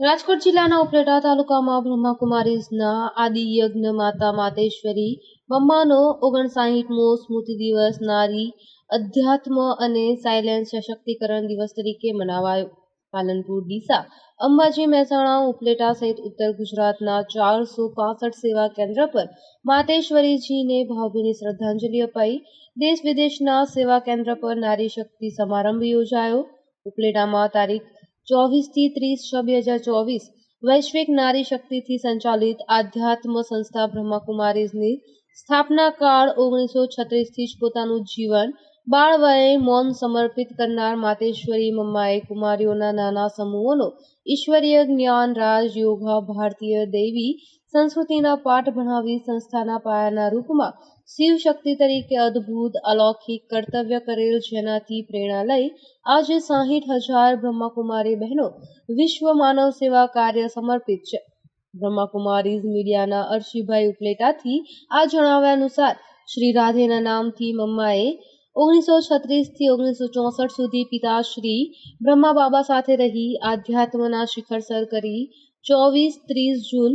રાજકોટ જિલ્લાના ઉપલેટા તાલુકામાં બ્રહ્માકુમારીઝના આદિ યજ્ઞ માતા માતેશ્વરી, મમ્માનો ઓગણસાહીઠમો સ્મૃતિ દિવસ, નારી, અધ્યાત્મ અને સાયલેન્સ સશક્તિકરણ દિવસ તરીકે મનાવાયો. પાલનપુર, ડીસા, અંબાજી મહેસાણા, ઉપલેટા સહિત ઉત્તર ગુજરાતના ચારસો પાસઠ સેવા કેન્દ્ર પર માતેશ્વરીજીને ભાવભીની શ્રદ્ધાંજલિ અપાઈ. દેશ વિદેશના સેવા કેન્દ્ર પર નારી શક્તિ સમારંભ યોજાયો. ઉપલેટામાં તારીખ ચોવીસથી ત્રીસ છ બે હજાર ચોવીસ વૈશ્વિક નારી શક્તિથી સંચાલિત આધ્યાત્મ સંસ્થા બ્રહ્માકુમારીઝની સ્થાપના કાળ ઓગણીસો છત્રીસથી જ પોતાનું જીવન બાળ વયે મૌન સમર્પિત કરનાર માતેશ્વરી મમ્માએ કુમારીઓના નાના સમૂહોનો ઈશ્વરીય જ્ઞાન રાજ યોગા ભારતીય દૈવી સંસ્કૃતિના પાઠ ભણાવી સંસ્થાના પાયાના રૂપમાં શિવ શક્તિ તરીકે અદ્ભુત, અલૌકિક કર્તવ્ય કરેલ જેનાથી પ્રેરણા લઈ આજે સાહીઠ હજાર બ્રહ્માકુમારી બહેનો વિશ્વ માનવ સેવા કાર્ય સમર્પિત છે. બ્રહ્માકુમારીઝ મીડિયાના અર્શીભાઈ ઉપલેટાથી આ જણાવ્યા અનુસાર શ્રી રાધેના નામથી મમ્માએ ઓગણીસો છત્રીસથી ઓગણીસો ચોસઠ સુધી પિતાશ્રી બ્રહ્મા બાબા સાથે રહી, આધ્યાત્મના શિખર સર કરી ચોવીસ, ત્રીસ જૂન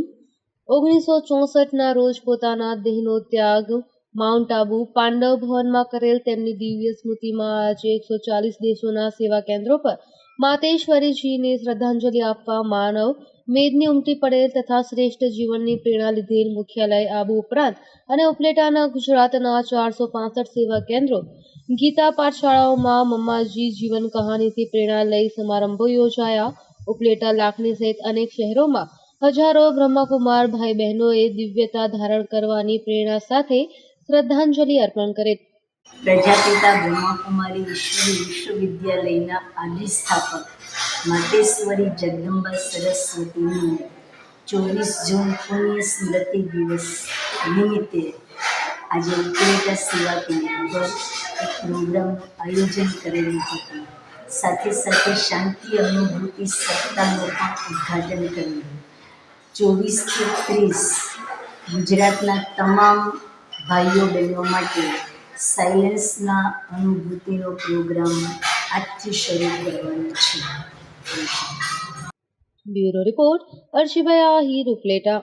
ઓગણીસો ચોસઠના રોજ પોતાના દેહનો ત્યાગ માઉન્ટ આબુ પાંડવ ભવનમાં કરેલ તેમની દિવ્ય સ્મૃતિમાં આજે એકસો ચાલીસ દેશોના સેવા કેન્દ્રો પર માતેશ્વરીજીને શ્રદ્ધાંજલિ આપવા માનવ મેદની ઉમટી પડેલ તથા શ્રેષ્ઠ જીવનની પ્રેરણા લીધેલ મુખ્યાલય આબુ ઉપરાંત અને ઉપલેટાના ગુજરાતના ચારસો પાસઠ સેવા કેન્દ્રો. ગીતા પાઠશાળાઓમાં મમ્માજી જીવન કહાનીથી પ્રેરણા લઈ સમારંભો યોજાયા. ઉપલેટા લાખણી સહિત અનેક શહેરોમાં હજારો બ્રહ્માકુમાર ભાઈ બહેનોએ દિવ્યતા ધારણ કરવાની પ્રેરણા સાથે શ્રદ્ધાંજલિ અર્પણ કરે. પ્રજાપિતા બ્રહ્માકુમારી વિશ્વવિદ્યાલયના આદિ સ્થાપક માતેશ્વરી જગદંબા સરસ્વતીનું ચોવીસ જૂન પુણ્ય સ્મૃતિ દિવસ નિમિત્તે આજે ઉપલેટા સેવા કેન્દ્ર એક પ્રોગ્રામનું આયોજન કરેલું હતું. સાથે સાથે શાંતિ અનુભૂતિ સપ્તાહનું પણ ઉદ્ઘાટન કરેલું ચોવીસથી ત્રીસ ગુજરાતના તમામ ભાઈઓ બહેનો માટે સાયલેન્સના અનુભૂતિનો પ્રોગ્રામ આજથી શરૂ કરવાનો છે. Bureau report Arshibhai Ahi Upleta.